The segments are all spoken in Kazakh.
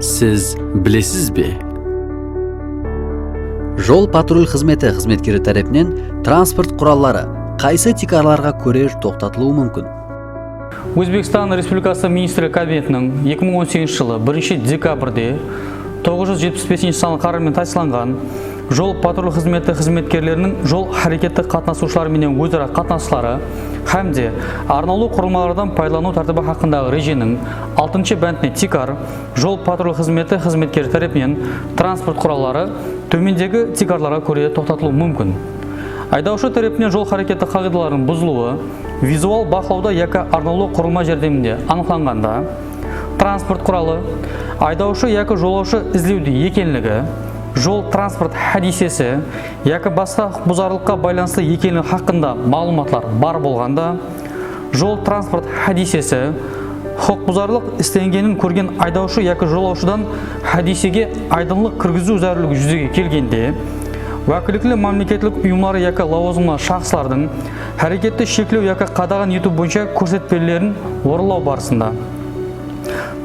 сіз білесізбе жол патруль қызметі қызметкері тарапынан транспорт құралдары қайсы тикарларға көрер тоқтатылуы мүмкін? Өзбекстан республикасы министрі кабинетінің 2018 жылы 1 декабрьде 975 саны қарармен тасыланған жол патруль қызметі қызметкерлерінің жол әрекеті қатынасушыларменен өзара қатынастары һәмде арнаулы құрылмалардан пайдалану тәртібі хақындағы ереженің алтыншы бәндіне тикар жол патруль қызметі қызметкері тарапынан транспорт құралдары төмендегі тикарларға көре тоқтатылуы мүмкін. Айдаушы тарапынан жол әрекеті қағидаларының бұзылуы визуал бақылауда яки арнаулы құрылма жәрдемінде анықталғанда транспорт құралы айдаушы яки жолаушы іздеуде екенлігі жол транспорт хадисесі яки басқа бұзарлыққа байланысты екенлігі хақында мағлұматлар бар болғанда жол транспорт хадисесі құқық бұзарлық істенгенін көрген айдаушы яки жолаушыдан хадисеге айдынлық кіргізу зәрулігі жүзеге келгенде уәкілеттілі мемлекеттік ұйымдары яки лауазымды шахслардың әрекетті шектеу яки қадаған ету бойынша көрсетпелерін орындау барысында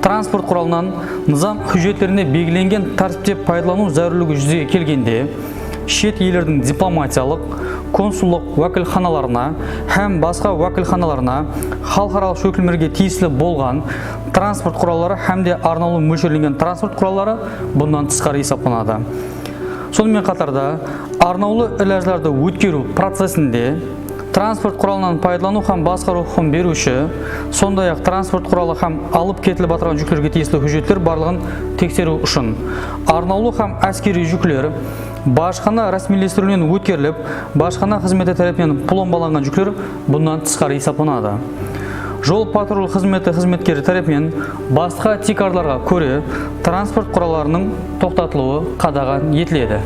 транспорт құралынан нызам хүжеттеріне белгіленген тәртіпте пайдалану зәрулігі жүзеге келгенде шет елдердің дипломатиялық консулдық уәкілханаларына һәм басқа уәкілханаларына халықаралық өкілдерге тиесілі болған транспорт құралдары һәмде арнаулы мөлшерленген транспорт құралдары бұндан тысқары есептелінеді сонымен қатарда арнаулы іләжларды өткеру процесінде транспорт құралынан пайдалану һәм басқару құқығын беруші сондай ақ транспорт құралы һәм алып кетіліп жатқан жүктерге тиесілі хүжеттер барлығын тексеру үшін арнаулы һәм әскери жүклер башқана рәсмилестіруден өткеріліп башқана қызметі тарапынан пломбаланған жүктер бұндан тысқары есептелінеді. Жол патруль қызметі қызметкері тарапынан басқа тикарларға көре транспорт құралдарының тоқтатылуы қадаған етіледі.